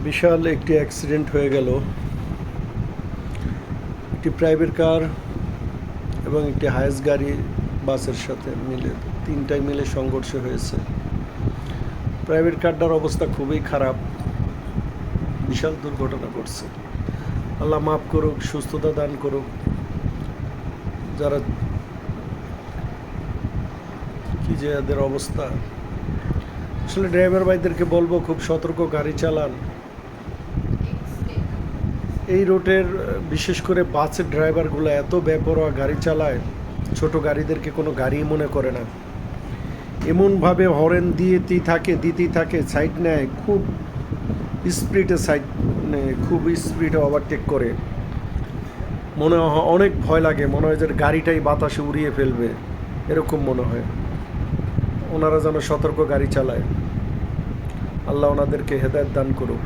বিশাল একটি অ্যাক্সিডেন্ট হয়ে গেল। একটি প্রাইভেট কার এবং একটি হায়েস গাড়ি বাসের সাথে মিলে, তিনটাই মিলে সংঘর্ষ হয়েছে। প্রাইভেট কারটার অবস্থা খুবই খারাপ। বিশাল দুর্ঘটনা ঘটছে। আল্লাহ মাফ করুক, সুস্থতা দান করুক। যারা কি যে এদের অবস্থা আসলে ড্রাইভার ভাইদেরকে বলব, খুব সতর্ক গাড়ি চালান। এই রুটের, বিশেষ করে বাসের ড্রাইভারগুলো এত বেপরোয়া গাড়ি চালায়, ছোট গাড়িদেরকে কোনো গাড়ি মনে করে না। এমনভাবে হরেন দিয়েতেই থাকে, দিতেই থাকে, সাইড নেয়, খুব স্পিডে সাইড খুব স্পিডে ওভারটেক করে। মনে অনেক ভয় লাগে, মনে হয় যে গাড়িটাই বাতাসে উড়িয়ে ফেলবে, এরকম মনে হয়। ওনারা যেন সতর্ক গাড়ি চালায়। আল্লাহ ওনাদেরকে হেদায়ত দান করুক।